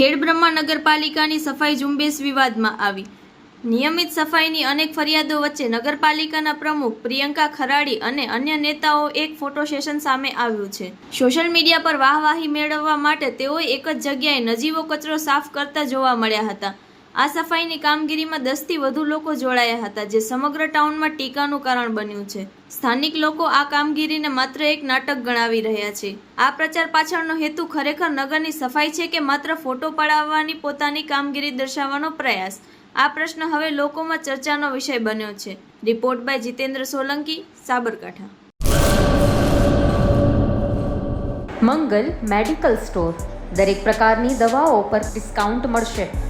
ખેડબ્રહ્મા નગરપાલિકાની સફાઈ ઝુંબેશ વિવાદમાં આવી. નિયમિત સફાઈની અનેક ફરિયાદો વચ્ચે નગરપાલિકાના પ્રમુખ પ્રિયંકા ખરાડી અને અન્ય નેતાઓ એક ફોટો સેશન સામે આવ્યું છે. સોશિયલ મીડિયા પર વાહવાહી મેળવવા માટે તેઓ એક જ જગ્યાએ નજીવો કચરો સાફ કરતા જોવા મળ્યા હતા. આ સફાઈની કામગીરીમાં દસથી વધુ લોકો જોડાયા હતા, જે સમગ્ર ટાઉનમાં ટીકાનું કારણ બન્યું છે. સ્થાનિક લોકો આ કામગીરીને માત્ર એક નાટક ગણાવી રહ્યા છે. આ પ્રચાર પાછળનો હેતુ ખરેખર નગરની સફાઈ છે કે માત્ર ફોટો પડાવવાની પોતાની કામગીરી દર્શાવવાનો પ્રયાસ? આ પ્રશ્ન હવે લોકોમાં ચર્ચાનો વિષય બન્યો છે. Report by Jitendra Solanki, Sabarkantha. Mangal medical store. દરેક પ્રકારની દવાઓ પર ડિસ્કાઉન્ટ મળશે.